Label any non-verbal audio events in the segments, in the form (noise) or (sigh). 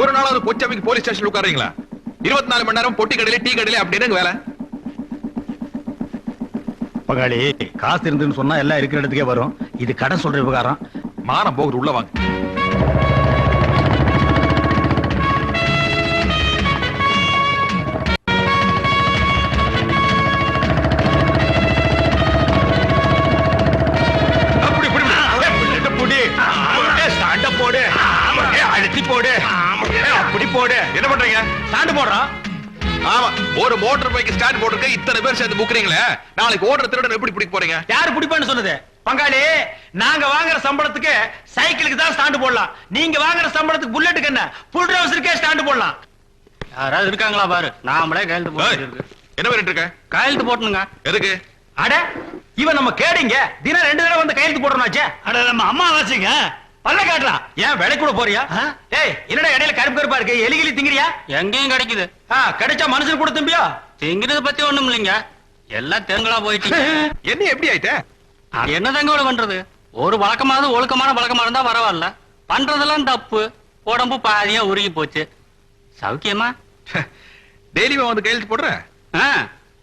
ஒரு நாளாவது பொச்சாமிக்கு police station உட்காரீங்களா இருபத்தி நாலு மணி நேரம் பொட்டி கடையில டீ கடையில அப்படின்னு வேலை. பகாளி காசு இருந்துன்னு சொன்னா எல்லாம் இருக்கிற இடத்துக்கே வரும். இது கடன் சொல்ற விவகாரம். மானம் போகுது உள்ள வாங்க. ஆமா ஒரு மோட்டார் பைக் ஸ்டாண்ட் போட்டுருக்க இத்தனை பேர் சேர்ந்து புக்குறீங்களே நாளைக்கு ஓடுற திருடன் எப்படி பிடிக்க போறீங்க? யாரு பிடிப்பான்னு சொன்னது? பங்காளி நாங்க வாங்குற சம்பளத்துக்கு சைக்கிளுக்கு தான் ஸ்டாண்டு போடலாம். நீங்க வாங்குற சம்பளத்துக்கு புல்லட்டுக்கு என்ன? புல் ட்ரவுசருக்கே ஸ்டாண்டு போடலாம். யாராவது இருக்காங்களா பாரு? நாமளே கையெழுத்து போட்டு என்ன பண்ணிட்டு இருக்க? கையெழுத்து போட்டணுங்க எதுக்கு? அட இவன் நம்ம கேடிங்க. தினம் ரெண்டு தடவை வந்து கையெழுத்து போடுறோம்னாச்சே அட நம்ம அம்மா வாசிங்க பல்ல காட்டுறான் ஏன் விலை கூட போறியா? ஏய் என்னடா இடையில கருப்பு கருப்பா இருக்கு? எலி கிளி திங்கிறியா? எங்கேயும் கிடைக்குது. ஆ, கிடைச்சா மனுஷன் கூட திம்பியா? திங்கிறது பத்தி ஒண்ணும் இல்லைங்க. எல்லாம் தேங்களா போயிட்டு (laughs) என்ன எப்படி ஆயிட்ட? என்ன தங்க பண்றது? ஒரு வழக்கமானது ஒழுக்கமான வழக்கமா இருந்தா பரவாயில்ல. பண்றதெல்லாம் தப்பு. உடம்பு பாதியா உருகி போச்சு. சௌக்கியமா? டெய்லியுமே வந்து கையெழுத்து போடுற?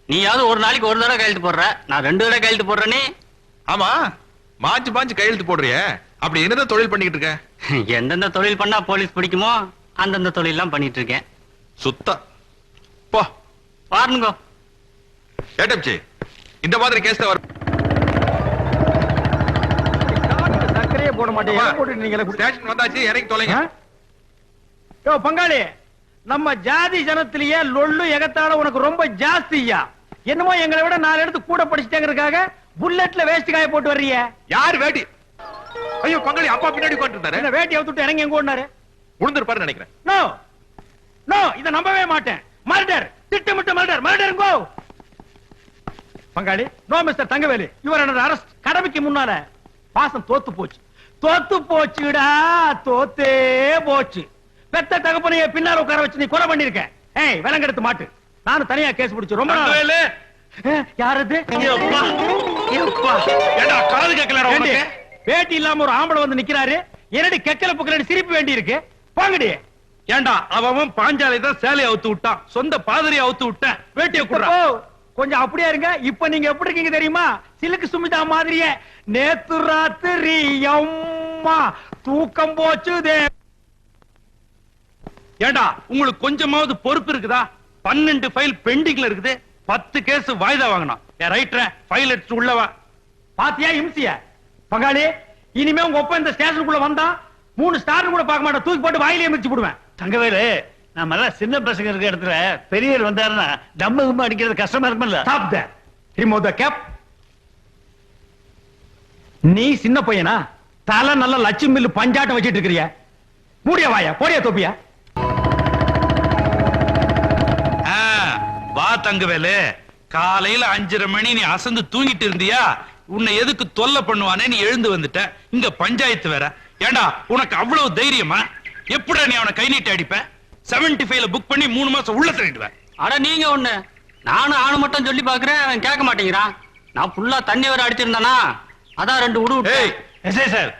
நீயாவது ஒரு நாளைக்கு ஒரு தடவை கையெழுத்து போடுற. நான் ரெண்டு தடவை கையெழுத்து போடுறேனே. ஆமா. மாஞ்சு மாஞ்சு கையெழுத்து போடுறிய. அப்படி என்னதான் தொழில் பண்ணிக்கிட்டு இருக்க? எந்தெந்த தொழில் பண்ணா போலீஸ் பிடிக்குமோ அந்தந்த தொழில் எல்லாம் பண்ணிட்டு இருக்கேன். சுத்தம் போ. பாருங்க ஏட்டப்சி இந்த மாதிரி கேஸ் தான் வரும் சர்க்கரையே போட மாட்டேன். போட்டு நீங்களே ஸ்டேஷன் வந்தாச்சு இறங்கி தொலைங்க. யோ பங்காளி நம்ம ஜாதி ஜனத்திலேயே லொள்ளு எகத்தால உனக்கு ரொம்ப ஜாஸ்தியா என்னமோ எங்களை விட நாலு இடத்து கூட படிச்சுட்டேங்கிறதுக்காக புல்லட்ல வேஸ்ட் காய போட்டு வர்றிய யார் வேட்டி? ஐயோ பங்காளி அப்பா பின்னாடி உட்கார்ந்து இருந்தாரு என்ன வேட்டி அவுத்துட்டு இறங்கி எங்க ஓடினாரு? உளுந்திருப்பாரு நினைக்கிறேன். நோ நோ இத நம்பவே மாட்டேன். மர்டர். திட்டமிட்ட மர்டர். மர்டர் கோ பங்காளி no mister Thangavelu. Your under arrest கடமைக்கு முன்னால பாசம் தோத்து போச்சு. தோத்து போச்சுடா தோத்தே போச்சு. பெத்த தகப்பனைய பின்னால உட்கார வச்சு நீ கொலை பண்ணிருக்க. ஏய் விலங்கெடுத்து மாட்டு. நானும் தனியா கேஸ் பிடிச்சு ரொம்ப நாள் யாரது காது உனக்கு? வேட்டி இல்லாம ஒரு ஆம்பளை வந்து நிக்கிறாரு. என்னடி கெக்கல புக்கலடி சிரிப்பு வேண்டி இருக்கு போங்கடி. ஏண்டா அவன் பாஞ்சாலை தான் சேலையை அவுத்து விட்டான். சொந்த பாதிரியை அவுத்து விட்டேன். வேட்டியை குடுறா. ஓ, கொஞ்சம் அப்படியே இருங்க. இப்ப நீங்க எப்படி இருக்கீங்க தெரியுமா? சிலுக்கு சுமிதா மாதிரியே. நேத்து ராத்திரி அம்மா தூக்கம் போச்சுதே. ஏண்டா உங்களுக்கு கொஞ்சமாவது பொறுப்பு இருக்குதா? பன்னெண்டு ஃபைல் பெண்டிங்ல இருக்குது. பத்து கேஸ் வாய்தா வாங்கணும் ரைட்ர ஃபைல் எடுத்து உள்ளவா பாத்தியா இம்சிய? பங்காளி இனிமே உங்க ஒப்ப இந்த ஸ்டேஷனுக்குள்ள வந்தா மூணு ஸ்டார் கூட பார்க்க மாட்டேன். தூக்கி போட்டு வாயிலே மிதிச்சு போடுவேன் தங்கவேலு நம்ம எல்லாம் சின்ன பசங்க இருக்க இடத்துல பெரியவர் வந்தாருன்னா தம்மு கும்மு அடிக்கிறது கஷ்டமா இருக்கும்ல. Stop the remove the cap நீ சின்ன பையனா? தலை நல்ல லட்சுமி மில்லு பஞ்சாட்டம் வச்சிட்டு இருக்கிறிய? மூடிய வாயா? போடிய தொப்பியா? ஆ, வா தங்கவேலு. காலையில அஞ்சரை மணி நீ அசந்து தூங்கிட்டு இருந்தியா? உன்னை எதுக்கு தொல்லை பண்ணுவானே நீ எழுந்து வந்துட்ட? இங்க பஞ்சாயத்து வேற. ஏண்டா உனக்கு அவ்வளவு தைரியமா? எப்படிடா நீ அவனை கை நீட்டி அடிப்ப? 75 ஃபைவ்ல புக் பண்ணி மூணு மாசம் உள்ள தள்ளிடுவேன் அட நீங்க ஒண்ணு. நானும் ஆணு மட்டும் சொல்லி பாக்குறேன் அவன் கேட்க மாட்டேங்கிறான் நான் ஃபுல்லா தண்ணி வர அடிச்சிருந்தானா? அதான் ரெண்டு உடு ஏய். விட்டேன் சார்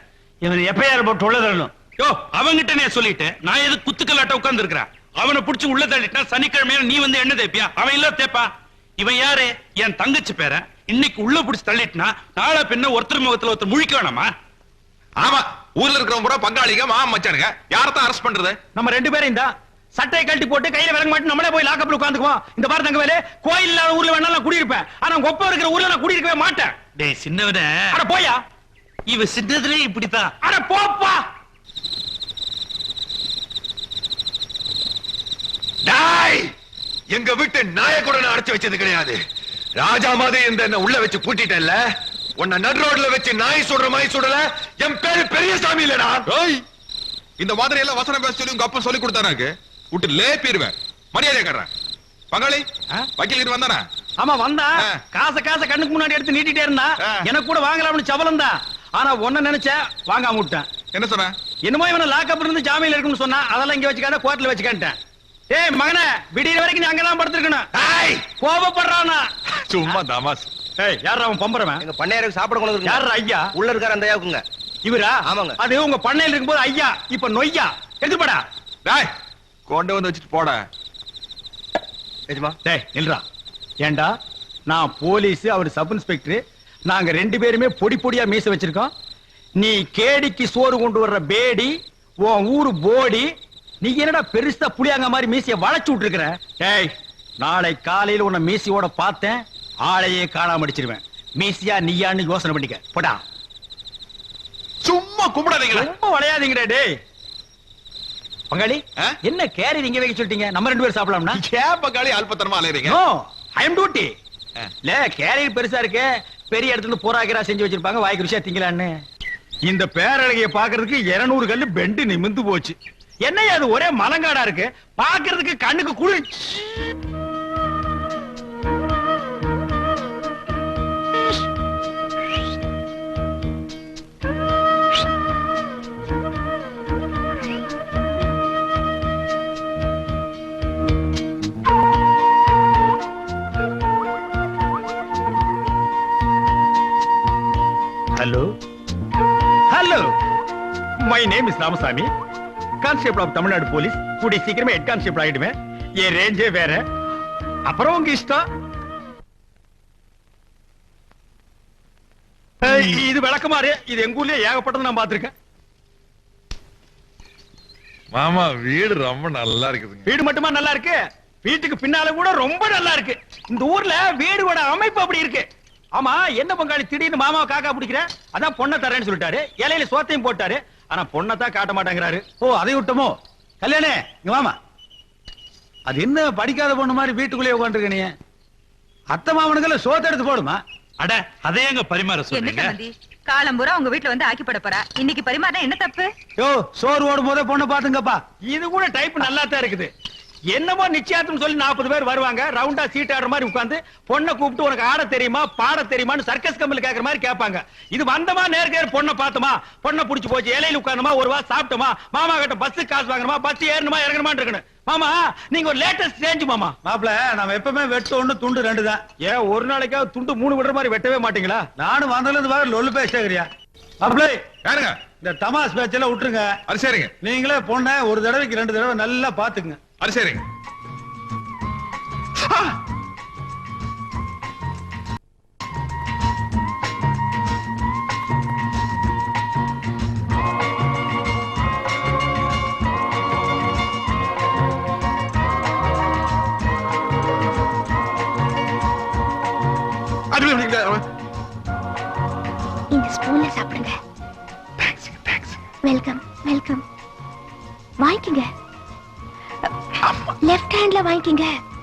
இவன் எப்பயார் போட்டு உள்ள தரணும் யோ அவங்கிட்ட நான் சொல்லிட்டேன். நான் எது குத்துக்கல்லாட்ட உட்கார்ந்து இருக்கிறேன் அவனை புடிச்சு உள்ள தள்ளிட்டா சனிக்கிழமையில நீ வந்து என்ன தேப்பியா அவன் இல்ல தேப்பா இவன் யாரு? என் தங்கச்சி பேர இன்னைக்கு உள்ள புடிச்சு தள்ளிட்டுனா நாளை பின்ன ஒருத்தர் முகத்துல ஒருத்தர் முழிக்க வேணாமா ஆமா ஊர்ல இருக்கிறவங்க பூரா பங்காளிங்க மாமன் மச்சானுங்க யாரத்தான் அரெஸ்ட் பண்றது? நம்ம ரெண்டு பேரும் தான் சட்டையை கழட்டி போட்டு கையில விலங்க மாட்டி நம்மளே போய் லாக்கப்ல உட்காந்துக்குவோம் இந்த பாரு தங்க வேலை கோயில் இல்லாத ஊர்ல வேணா நான் குடியிருப்பேன். ஆனா உங்க ஒப்ப இருக்கிற ஊர்ல நான் குடியிருக்கவே மாட்டேன். டேய் சின்னவன. அட போயா. இவ சின்னதுலே இப்படித்தான். அட போப்பா. டாய்! எங்க வீட்டு நாய கூட நான் அடைச்சு வச்சது கிடையாது. ராஜா மாதிரி இந்த என்ன உள்ள வச்சு பூட்டிட்டல்ல உன்னை நடு ரோட்ல வச்சு நாய் சுடுற மாதிரி சுடல? என் பேரு பெரியசாமி இல்லடா. இந்த மாதிரி எல்லாம் வசனம் பேச சொல்லி உங்க அப்பா சொல்லி கொடுத்தானாக்கு விட்டு லேப்பிடுவேன். மரியாதை கட்டுறேன் பங்காளி? வக்கீல் கிட்ட வந்தானா? ஆமா வந்தா. காசை காசை கண்ணுக்கு முன்னாடி எடுத்து நீட்டிட்டே இருந்தா. எனக்கு கூட வாங்கலாம்னு சபலம் தான். ஆனா ஒன்ன நினைச்சேன் வாங்காம விட்டேன். என்ன சொன்ன? என்னமோ இவனை லாக்கப் இருந்து ஜாமீன்ல இருக்குன்னு சொன்னா அதெல்லாம் இங்க வச்சுக்காத கோர்ட்ல வச்சுக்கிட்டேன் ஏய் மகனே விடியற வரைக்கும் நீ அங்கதான் படுத்திருக்கணும். ஏய், கோபப்படுறானா? சும்மா தமாஸ் ஏய் யார் அவன் பம்பரவன் எங்க பண்ணையாருக்கு சாப்பிட கொண்டு வந்து யார் ஐயா? உள்ள இருக்கார அந்த ஐயாவுக்குங்க இவரா? ஆமாங்க. அது உங்க பண்ணையில இருக்கும்போது ஐயா இப்ப நொய்யா. எதுபடா டேய் கொண்டு வந்து வச்சுட்டு போட. எஜமா. டேய் நில்றா. ஏண்டா? நான் போலீஸ் அவர் சப் இன்ஸ்பெக்டர். நாங்க ரெண்டு பேருமே பொடி பொடியா மீச வச்சிருக்கோம். நீ கேடிக்கு சோறு கொண்டு வர்ற பேடி உன் ஊரு போடி நீ என்னடா பெருசா புளியாங்க மாதிரி மீசைய வளைச்சு விட்டுருக்கிற? டேய் நாளை காலையில உன்னை மீசையோட பார்த்தேன். ஆளையே காணாம அடிச்சிருவேன் மீசியா நீயான்னு யோசனை பண்ணிக்க. போடா. சும்மா கும்பிடாதீங்களா ரொம்ப வளையாதீங்கடா டேய். பங்காளி? என்ன கேரி இங்க வைக்க சொல்லிட்டீங்க? நம்ம ரெண்டு பேரும் சாப்பிடலாம்னா? ஏன் பங்காளி அல்பத்தனமா அலையறீங்க? No I am duty. இல்ல கேரியர் பெருசா இருக்கு. பெரிய இடத்துல போராகிரா செஞ்சு வச்சிருப்பாங்க. வாய்க்கு ருசியா திங்கலான்னு. இந்த பேரழகிய பாக்குறதுக்கு 200 கல்லு பெண்டு நிமிந்து போச்சு. என்னையா அது ஒரே மலங்காடா இருக்கு? பாக்குறதுக்கு கண்ணுக்கு குளிர். Hello hello my name is Ramasamy constable of Tamil Nadu police கூடிய சீக்கிரமே ஹெட் கான்ஸ்டேபிள் ஆயிடுவேன். என் ரேஞ்சே வேற. அப்புறம் உங்க இஷ்டம்? இது விளக்கமாறு இது எங்க ஊர்லயே ஏகப்பட்டது நான் பார்த்திருக்கேன். மாமா வீடு ரொம்ப நல்லா இருக்குதுங்க. வீடு மட்டுமா நல்லா இருக்கு? வீட்டுக்கு பின்னால கூட ரொம்ப நல்லா இருக்கு. இந்த ஊர்ல வீடோட அமைப்பு அப்படி இருக்கு. ஆமா என்ன பங்காளி திடீர்னு மாமாவை காக்கா பிடிக்கிற? அதான் பொண்ணை தரேன்னு சொல்லிட்டாரு. இலையில சோத்தையும் போட்டாரு. ஆனா பொண்ணை தான் காட்ட மாட்டேங்கிறாரு. ஓ அதை விட்டமோ? கல்யாணே இங்க வாமா. அது என்ன படிக்காத பொண்ணு மாதிரி வீட்டுக்குள்ளேயே உட்காந்துருக்க நீ? அத்தை மாமனுக்கெல்லாம் சோத்தை எடுத்து போடுமா? அட அதை எங்க பரிமாற சொல்றீங்க? காலம்பூரா உங்க வீட்டுல வந்து ஆக்கி போட போறா. இன்னைக்கு பரிமாறினா என்ன தப்பு? யோ சோறு ஓடும் போதே பொண்ணை பாத்துங்கப்பா இது கூட டைப் நல்லா தான் இருக்குது. என்னமோ நிச்சயார்த்தம் சொல்லி நாற்பது பேர் வருவாங்க. ரவுண்டா சீட் ஆடுற மாதிரி உட்கார்ந்து பொண்ணை கூப்பிட்டு உனக்கு ஆட தெரியுமா பாட தெரியுமான்னு சர்க்கஸ் கம்பெனி கேக்குற மாதிரி கேட்பாங்க. இது வந்தமா நேருக்கு பொண்ணை பார்த்தோமா பொண்ணை புடிச்சு போச்சு இலையில உட்கார்ந்தமா ஒரு வா சாப்பிட்டோமா மாமா கிட்ட பஸ் காசு வாங்கணுமா பஸ் ஏறணுமா இறங்கணுமா இருக்கணும். மாமா நீங்க ஒரு லேட்டஸ்ட் சேஞ்ச் மாமா. மாப்ள நம்ம எப்பவுமே வெட்டு ஒண்ணு துண்டு ரெண்டு தான். ஏன் ஒரு நாளைக்காவது துண்டு மூணு விடுற மாதிரி வெட்டவே மாட்டீங்களா? நானும் வந்ததுல இருந்து வேற லொல்லு பேசுறியா மாப்ள யாருங்க? இந்த தமாஸ் பேச்செல்லாம் விட்டுருங்க. அது சரிங்க. நீங்களே பொண்ண ஒரு தடவைக்கு ரெண்டு தடவை நல்லா பாத்துக்குங்க அது சரிங்க அது இந்த ஸ்பூன்ல சாப்பிடுங்க. லெஃப்ட்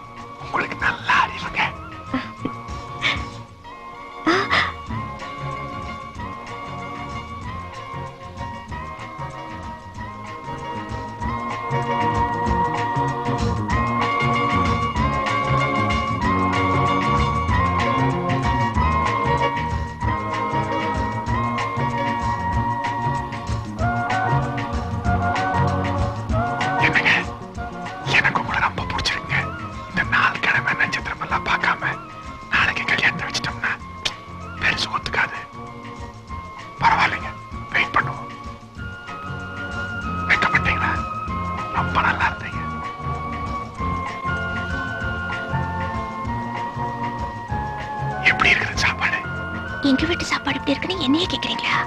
எப்படி இருக்குன்னு என்னையே கேக்குறீங்களா?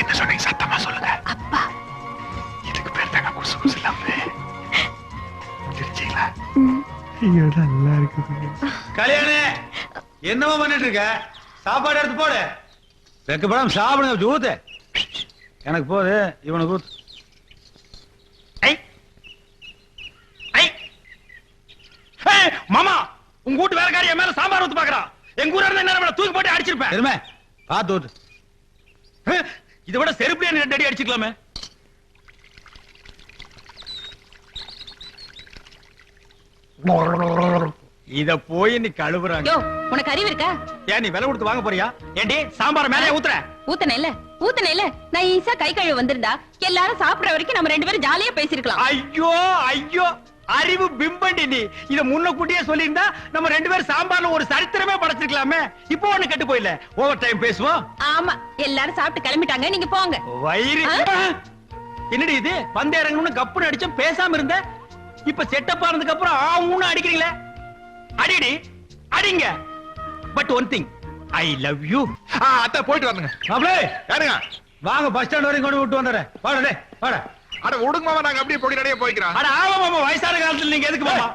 என்ன சொன்னீங்க? சத்தமா சொல்லுங்க. அப்பா. இதுக்கு பேர் தாங்க குசு குசு இல்லாம சிரிச்சீங்களா ம், கல்யாணே என்னமா பண்ணிட்டு இருக்க? சாப்பாடு எடுத்து போடு. வெக்கப்படாம சாப்பிடுங்க ஊத்து. எனக்கு போது இவனுக்கு ஊத்து. ஐ! ஐ! ஹே, மாமா உங்க வீட்டு வேலைக்காரி என் மேல சாம்பார் ஊத்து பாக்குறா எங்க ஊர்ல இருந்தா என்ன தூக்கி போட்டு அடிச்சிருப்பேன் எருமே பாத்து ஊத்து ஹே, இதை விட செருப்புல ரெண்டு அடி அடிச்சுக்கலாமே? இத போய் நீ கழுவுறாங்க. யோ உனக்கு அறிவு இருக்கா? ஏன் நீ விலை கொடுத்து வாங்க போறியா? ஏண்டி சாம்பார் மேலே ஊத்துற. ஊத்தன இல்ல ஊத்தன இல்ல. நான் ஈஸா கை கழுவு வந்திருந்தா எல்லாரும் சாப்பிடுற வரைக்கும் நம்ம ரெண்டு பேரும் ஜாலியா பேசிருக்கலாம். ஐயோ ஐயோ. அறிவு பிம்பண்டி நீ. இத முன்னக்கூட்டியே சொல்லியிருந்தா நம்ம ரெண்டு பேரும் சாம்பார்ல ஒரு சரித்திரமே படைச்சிருக்கலாமே. இப்போ ஒண்ணு கெட்டு போயில ஓவர் டைம் பேசுவோம். ஆமா எல்லாரும் சாப்பிட்டு கிளம்பிட்டாங்க நீங்க போங்க. வயிறு. ஆ? என்னடி இது? பந்து இறங்கணும்னு கப்புன்னு அடிச்சும் பேசாம இருந்த? இப்ப செட்டப் ஆனதுக்கு அப்புறம் ஆ ஊன்னு அடிக்கிறீங்களே. அடிடி அடிங்க. But one thing I love you அத்தை போயிட்டு வரணுங்க. மாப்ளே யாருங்க? வாங்க பஸ் ஸ்டாண்ட் வரைக்கும் கொண்டு விட்டு வந்துடுறேன். வாடா டேய் வாடா. அட விடுங்க மாமா நாங்க அப்படியே பொடி நடைய போய்க்கிறோம். அட ஆமா மாமா வயசான காலத்துல நீங்க எதுக்கு மாமா?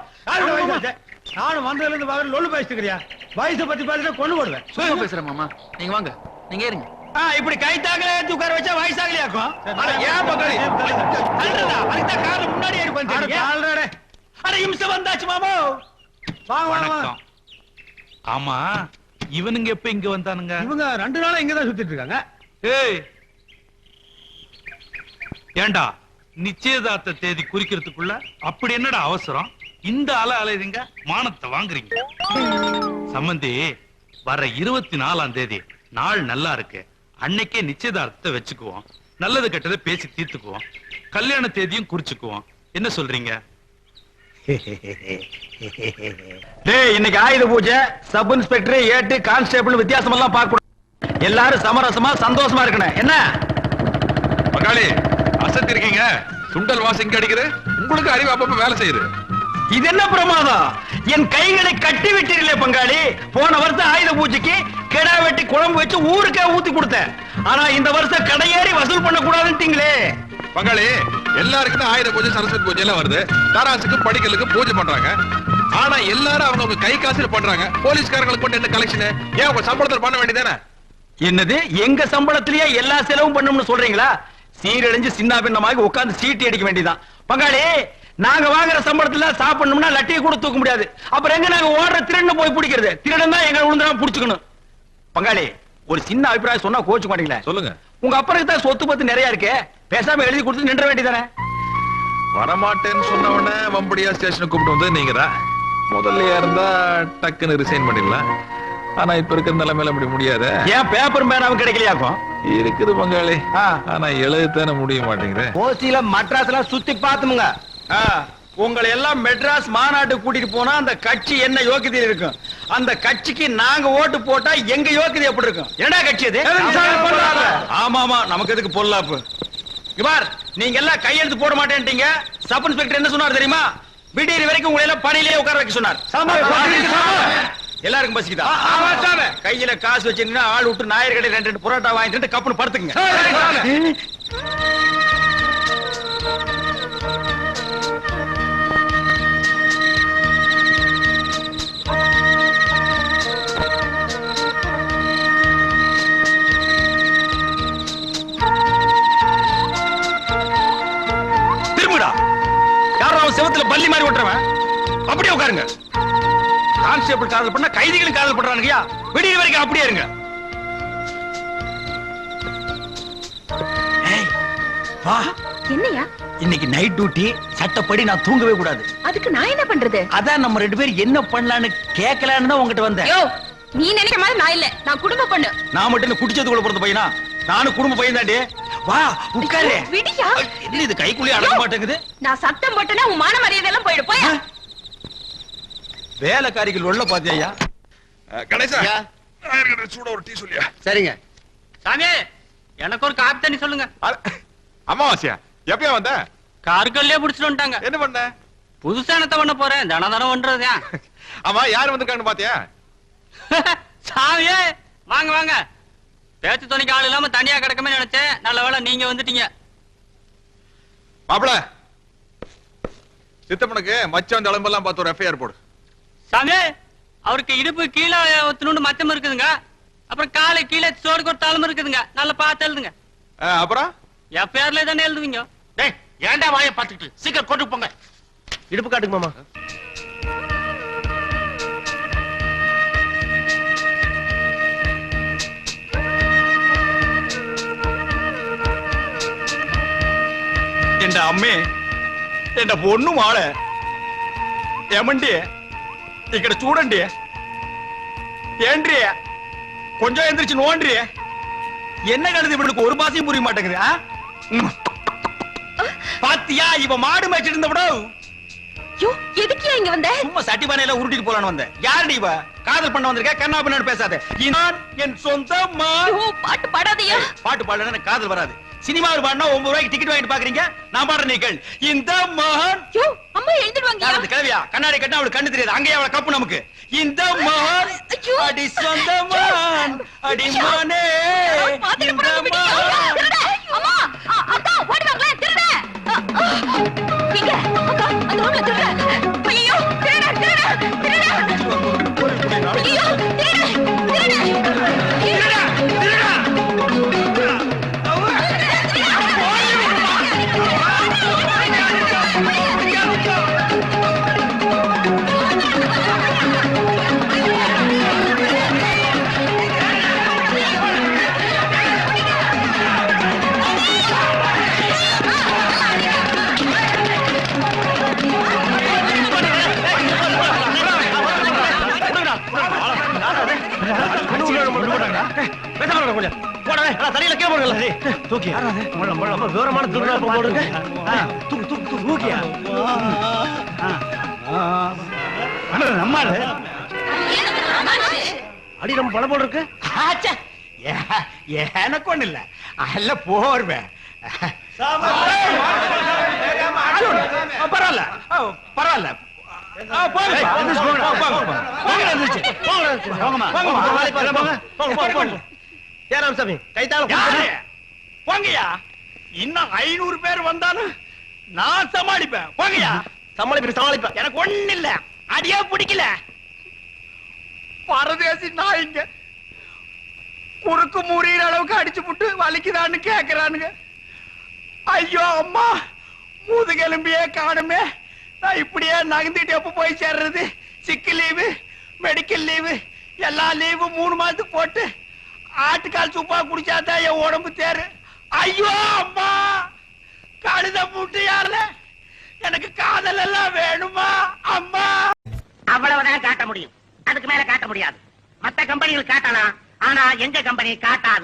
நானும் வந்ததுல இருந்து பாக்குற லொல்லு பேசிட்டு இருக்கிறியா வயசை பத்தி பேசிட்டு கொண்டு போடுவேன். சும்மா பேசுறேன் மாமா. நீங்க வாங்க. நீங்க இருங்க ஆ, இப்படி கை தாக்கல உட்கார வச்சா வயசாகலையாக்கும் ஏன்? அல்றதா முன்னாடி இருக்கும் அட இம்சம் வந்தாச்சு மாமா. வாங்க ஆமா இவனுங்க எப்ப இங்க வந்தானுங்க? இவங்க ரெண்டு நாளா இங்க தான் சுத்திட்டு இருக்காங்க. ஏய் ஏண்டா? நிச்சயதார்த்த தேதி குறிக்கிறதுக்குள்ள அப்படி என்னடா அவசரம்? இந்த அல அலைறீங்க மானத்தை வாங்குறீங்க. சம்பந்தி வர இருபத்தி நாலாம் தேதி நாள் நல்லா இருக்கு. அன்னைக்கே நிச்சயதார்த்தத்தை வச்சுக்குவோம். நல்லது கெட்டதை பேசி தீர்த்துக்குவோம். கல்யாண தேதியும் குறிச்சுக்குவோம். என்ன சொல்றீங்க? டேய் இன்னைக்கு ஆயுத பூஜை சப் இன்ஸ்பெக்டர் ஏட்டு கான்ஸ்டேபிள் வித்தியாசம் எல்லாம் பார்க்க எல்லாரும் சமரசமா சந்தோஷமா இருக்கணும். என்ன? அசத்தி இருக்கீங்க? சுண்டல் வாசம் இங்க அடிக்குது. உங்களுக்கு அறிவு அப்பப்ப வேலை செய்யுது. இது என்ன பிரமாதம்? என் கைகளை கட்டி விட்டீர்களே பங்காளி. போன வருஷம் ஆயுத பூஜைக்கு கிடா வெட்டி குழம்பு வச்சு ஊருக்கே ஊத்தி கொடுத்தேன். ஆனா இந்த வருஷம் கடையேறி வசூல் பண்ண கூடாதுட்டீங்களே பங்காளி எல்லாருக்கும் தான் ஆயுத பூஜை சரஸ்வதி பூஜை எல்லாம் வருது. தாராசுக்கு படிக்கலுக்கு பூஜை பண்றாங்க. ஆனா எல்லாரும் அவங்க அவங்க கை காசுல பண்றாங்க. போலீஸ்காரங்களுக்கு மட்டும் என்ன கலெக்ஷன் ஏன் உங்க சம்பளத்துல பண்ண வேண்டியதானே என்னது? எங்க சம்பளத்திலேயே எல்லா செலவும் பண்ணணும்னு சொல்றீங்களா? சீரழிஞ்சு சின்ன பின்னமாக உட்கார்ந்து சீட்டு அடிக்க வேண்டியதான் பங்காளி நாங்க வாங்குற சம்பளத்துல சாப்பிடணும்னா லட்டியை கூட தூக்க முடியாது. அப்புறம் எங்க நாங்க ஓடுற திருடன் போய் பிடிக்கிறது? திருடன் தான் எங்க விழுந்தா புடிச்சுக்கணும். பங்காளி ஒரு சின்ன அபிப்பிராயம் சொன்னா கோச்சு மாட்டீங்களா? சொல்லுங்க. உங்க அப்பனுக்கு தான் சொத்து பத்து நிறைய இருக்கு. பேசாம எழுதி கொடுத்து நின்ற வேண்டியதானே வரமாட்டேன்னு சொன்ன உடனே வம்படியா ஸ்டேஷனுக்கு கூப்பிட்டு வந்து நீங்க தான். முதல்ல இருந்தா டக்குன்னு ரிசைன் பண்ணிடலாம். ஆனா இப்ப இருக்கிற நிலைமையில அப்படி முடியாது. ஏன் பேப்பர் பேனாவும் கிடைக்கலையாக்கும்? இருக்குது பங்காளி. ஆனா எழுதத்தானே முடிய மாட்டேங்குது. ஓசியில மட்ராஸ் எல்லாம் சுத்தி பாத்துமுங்க உங்களை எல்லாம் மெட்ராஸ் மாநாட்டுக்கு கூட்டிட்டு போனா அந்த கட்சி என்ன யோக்கியதையில் இருக்கும்? அந்த கட்சிக்கு நாங்க ஓட்டு போட்டா எங்க யோக்கியதை எப்படி இருக்கும்? என்னடா கட்சி அது ஆமா ஆமா நமக்கு எதுக்கு பொல்லாப்பு இவார் நீங்க எல்லாம் கையெழுத்து போட மாட்டேன்ட்டீங்க. சப் இன்ஸ்பெக்டர் என்ன சொன்னார் தெரியுமா? விடியறி வரைக்கும் உங்களை எல்லாம் பணியிலே உட்கார வைக்க சொன்னார். எல்லாருக்கும் பசிக்குதா? கையில காசு வச்சிருந்தீங்கன்னா ஆள் விட்டு நாயர் கடை ரெண்டு ரெண்டு புரோட்டா வாங்கிட்டு கப்புன்னு படுத்துக்குங்க. கான்ஸ்டேபிள் காதல் பண்ணா கைதிகளும் காதல் பண்றானுங்கயா விடிய வரைக்கும் அப்படியே இருங்க. வா. என்னையா இன்னைக்கு நைட் டியூட்டி சட்டப்படி நான் தூங்கவே கூடாது. அதுக்கு நான் என்ன பண்றது? அதான் நம்ம ரெண்டு பேரும் என்ன பண்ணலான்னு கேட்கலான்னு தான் உங்ககிட்ட வந்தேன். யோ நீ நினைக்கிற மாதிரி நான் இல்ல. நான் குடும்ப பொண்ணு. நான் மட்டும் என்ன குடிச்சதுக்குள்ள பிறந்த பையனா? நானும் குடும்ப பையன் தாண்டி வா உட்காரு. விடியா? என்ன இது கைக்குள்ளேயே அடங்க மாட்டேங்குது? நான் சத்தம் போட்டேன்னா உன் மான மரியாதை எல்லாம் போயிடு போயா வேலைக்காரிகள் உள்ள பாத்தியா? கணேசா. சூட ஒரு டீ சொல்லியா? சரிங்க. சாமி எனக்கு ஒரு காப்பி தண்ணி சொல்லுங்க. அமாவாசையா? எப்பயா வந்த? கார்கல்லே புடிச்சிட்டு வந்துட்டாங்க. என்ன பண்ண? புதுசா என்னத்த பண்ண போறேன் தன தனம் பண்றது ஆமா (laughs) யார் வந்திருக்காங்கன்னு பாத்தியா? (laughs) சாமியே வாங்க வாங்க. பேச்சு துணைக்கு ஆள் இல்லாம தனியா கிடக்குமே நினைச்சேன். நல்ல வேளை நீங்க வந்துட்டீங்க. மாப்பிள சித்தப்பனுக்கு மச்சான் தளம்பெல்லாம் பார்த்து ஒரு எஃப்ஐஆர் போடு. சாமி அவருக்கு இடுப்பு கீழே ஒத்துணுண்டு மச்சம் இருக்குதுங்க அப்புறம் காலை கீழே சோடுக்கு ஒரு தலைமை இருக்குதுங்க நல்லா பார்த்து எழுதுங்க ஆ, அப்புறம் எஃப்ஐஆர்ல தானே எழுதுவீங்க டேய் ஏன்டா வாயை பார்த்துட்டு சீக்கிரம் கொண்டு போங்க இடுப்பு காட்டுங்க மாமா എന്റെ അമ്മേ എന്റെ പൊണ്ണു മാള് എമണ്ടി ఇక్కడ చూడండి ఏంట్రీ కొంచెం எந்திரிச்சு நோன்றி என்ன கழுது இவனுக்கு ஒரு பாசையும் புரிய மாட்டேங்குது ஆ? ம். பாத்தியா இவ மாடு மேய்ச்சிட்டு இருந்த விட யோ எதுக்கியா இங்க வந்த சும்மா சட்டி பானையில உருட்டிட்டு போலான்னு வந்தேன் யாருடி இவ காதல் பண்ண வந்திருக்க கண்ணா பின்னாடி பேசாத நான் என் சொந்த யோ பாட்டு பாடாதயா பாட்டு பாடல எனக்கு காதல் வராது சினிமாவில் பாடினா ஒன்பது ரூபாய்க்கு டிக்கெட் வாங்கிட்டு பாக்குறீங்க? நான் பாடுற நீக்கள். இந்த மகன் அம்மா எழுந்துடுவாங்கயா யாரது கிளவியா கண்ணாடி கட்டினா அவளுக்கு கண்ணு தெரியாது. அங்கேயே அவளை கப்பு நமக்கு. இந்த மகன். அடி சொந்த மகன். அடி மானே இந்த. மகன். அம்மா அ, அக்கா ஓடுவாங்களே திருட. அக்கா அந்த ரூம்ல திருட. அடி நம்ம பழம் போல் இருக்கு எனக்கு ஒண்ணு இல்ல. அல்ல போர்வேன். பரவாயில்ல. பரவாயில்ல. ஆ, போங்க. போங்க, போங்க. போங்க, எந்திரிச்சு. போங்கம்மா. போங்க, போங்க, போங்க. யாரு? போங்கய்யா. இன்னும் ஐநூறு பேர் வந்தாலும் நான் சமாளிப்பேன். போங்கய்யா. சமாளிப்பேன் சமாளிப்பேன் எனக்கு ஒண்ணு இல்ல அடியே பிடிக்கல. பரதேசி நாய்ங்க குறுக்கு முறியிற அளவுக்கு அடிச்சு புட்டு வலிக்குதான்னு கேக்குறானுங்க. ஐயோ அம்மா. முதுகெலும்பியே காணுமே. நான் இப்படியே நகர்ந்துட்டு எப்ப போய் சேர்றது? சிக்கு லீவு மெடிக்கல் லீவு எல்லா லீவு மூணு மாசத்துக்கு போட்டு ஆட்டுக்கால் சூப்பா குடிச்சாதான் என் உடம்பு தேரு. ஐயோ அம்மா! கழுத மூட்டு யாருல எனக்கு காதல் எல்லாம் வேணுமா? அம்மா! அவ்வளவுதான் காட்ட முடியும். அதுக்கு மேல காட்ட முடியாது. மத்த கம்பெனிகள் காட்டலாம். ஆனா எங்க கம்பெனி காட்டாது?